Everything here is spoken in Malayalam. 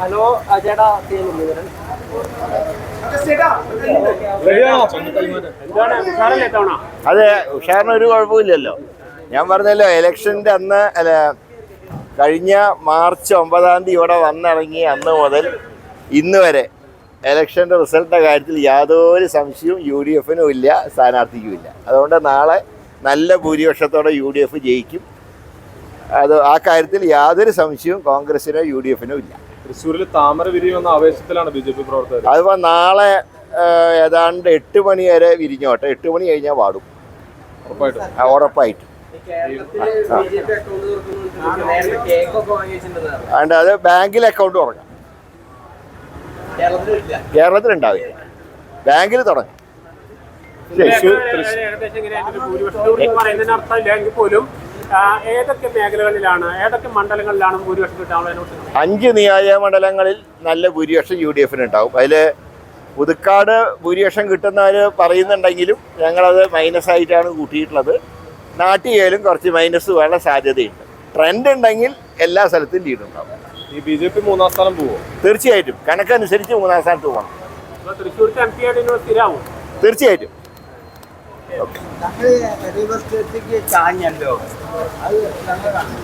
ഹലോ ചേട്ടാ അതെ ഉഷാറിന് ഒരു കുഴപ്പമില്ലല്ലോ. ഞാൻ പറഞ്ഞല്ലോ ഇലക്ഷന്റെ അന്ന് അല്ല കഴിഞ്ഞ മാർച്ച് ഒമ്പതാം തീയതി ഇവിടെ വന്നിറങ്ങി അന്ന് മുതൽ ഇന്ന് വരെ ഇലക്ഷന്റെ റിസൾട്ടിന്റെ കാര്യത്തിൽ യാതൊരു സംശയവും യു ഡി എഫിനും ഇല്ല സ്ഥാനാർത്ഥിക്കും ഇല്ല. അതുകൊണ്ട് നാളെ നല്ല ഭൂരിപക്ഷത്തോടെ യു ഡി എഫ് ജയിക്കും. അത് ആ കാര്യത്തിൽ യാതൊരു സംശയവും കോൺഗ്രസിനോ യു ഡി എഫിനോ ഇല്ല. തൃശ്ശൂരിൽ താമര വിരിയുമെന്ന ആവേശത്തിലാണ് ബി ജെ പി പ്രവർത്തകർ. അതിപ്പോൾ നാളെ ഏതാണ്ട് എട്ട് മണി വരെ വിരിഞ്ഞോട്ടെ. എട്ട് മണി കഴിഞ്ഞാൽ വാടും. ഉറപ്പായിട്ടും. അതുകൊണ്ട് അത് ബാങ്കിൽ അക്കൗണ്ട് തുടങ്ങാം. കേരളത്തിൽ ഉണ്ടാവില്ല ബാങ്കിൽ തുടങ്ങും. ഏകദേശം ഏതൊക്കെ മേഖലകളിലാണ് ഏതൊക്കെ മണ്ഡലങ്ങളിലാണ് ഭൂരിപക്ഷം കിട്ടാനുള്ള അഞ്ച് നിയോജക മണ്ഡലങ്ങളിൽ നല്ല ഭൂരിപക്ഷം യു ഡി എഫിന് ഉണ്ടാവും. അതിൽ പുതുക്കാട് ഭൂരിപക്ഷം കിട്ടുന്നവർ പറയുന്നുണ്ടെങ്കിലും ഞങ്ങളത് മൈനസ് ആയിട്ടാണ് കൂട്ടിയിട്ടുള്ളത്. നാട്ടിയായാലും കുറച്ച് മൈനസ് വേണ്ട സാധ്യതയുണ്ട്. ട്രെൻഡ് ഉണ്ടെങ്കിൽ എല്ലാ സ്ഥലത്തും ലീഡ് ഉണ്ടാവും. ഈ ബി ജെ പി മൂന്നാം സ്ഥാനം പോവും? തീർച്ചയായിട്ടും. കണക്കനുസരിച്ച് മൂന്നാം സ്ഥാനത്ത് പോകണം. തൃശ്ശൂർക്ക് എം പി ആയിട്ട് നിങ്ങൾ സ്ഥിരാവും. തീർച്ചയായിട്ടും ഞങ്ങൾ റിവേഴ്സ് ചാഞ്ഞല്ലോ. അത് നല്ലതാണ്.